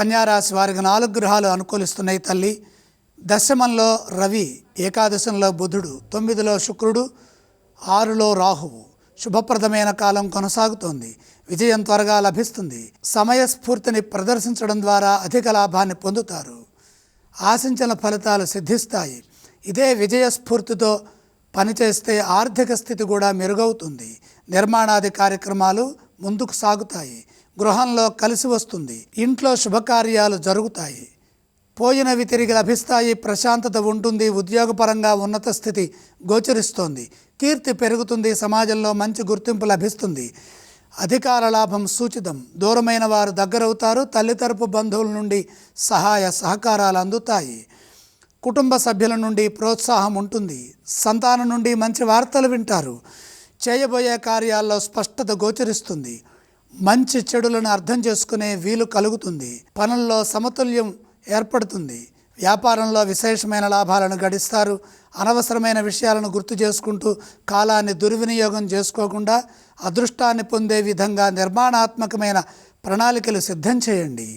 కన్యారాశి వారికి నాలుగు గ్రహాలు అనుకూలిస్తున్నాయి తల్లి. దశమంలో రవి ఏకాదశంలో బుధుడు తొమ్మిదిలో శుక్రుడు ఆరులో రాహువు. శుభప్రదమైన కాలం కొనసాగుతోంది. విజయం త్వరగా లభిస్తుంది. సమయస్ఫూర్తిని ప్రదర్శించడం ద్వారా అధిక లాభాన్ని పొందుతారు. ఆశించిన ఫలితాలు సిద్ధిస్తాయి. ఇదే విజయస్ఫూర్తితో పనిచేస్తే ఆర్థిక స్థితి కూడా మెరుగవుతుంది. నిర్మాణాది కార్యక్రమాలు ముందుకు సాగుతాయి. గృహంలో కలిసి వస్తుంది. ఇంట్లో శుభకార్యాలు జరుగుతాయి. పోయినవి తిరిగి లభిస్తాయి. ప్రశాంతత ఉంటుంది. ఉద్యోగపరంగా ఉన్నత స్థితి గోచరిస్తోంది. కీర్తి పెరుగుతుంది. సమాజంలో మంచి గుర్తింపు లభిస్తుంది. అధికార లాభం సూచితం. దూరమైన వారు దగ్గరవుతారు. తల్లితరపు బంధువుల నుండి సహాయ సహకారాలు అందుతాయి. కుటుంబ సభ్యుల నుండి ప్రోత్సాహం ఉంటుంది. సంతానం నుండి మంచి వార్తలు వింటారు. చేయబోయే కార్యాల్లో స్పష్టత గోచరిస్తుంది. మంచి చెడులను అర్థం చేసుకునే వీలు కలుగుతుంది. పనుల్లో సమతుల్యం ఏర్పడుతుంది. వ్యాపారంలో విశేషమైన లాభాలను గడిస్తారు. అనవసరమైన విషయాలను గుర్తు చేసుకుంటూ కాలాన్ని దుర్వినియోగం చేసుకోకుండా అదృష్టాన్ని పొందే విధంగా నిర్మాణాత్మకమైన ప్రణాళికలు సిద్ధం చేయండి.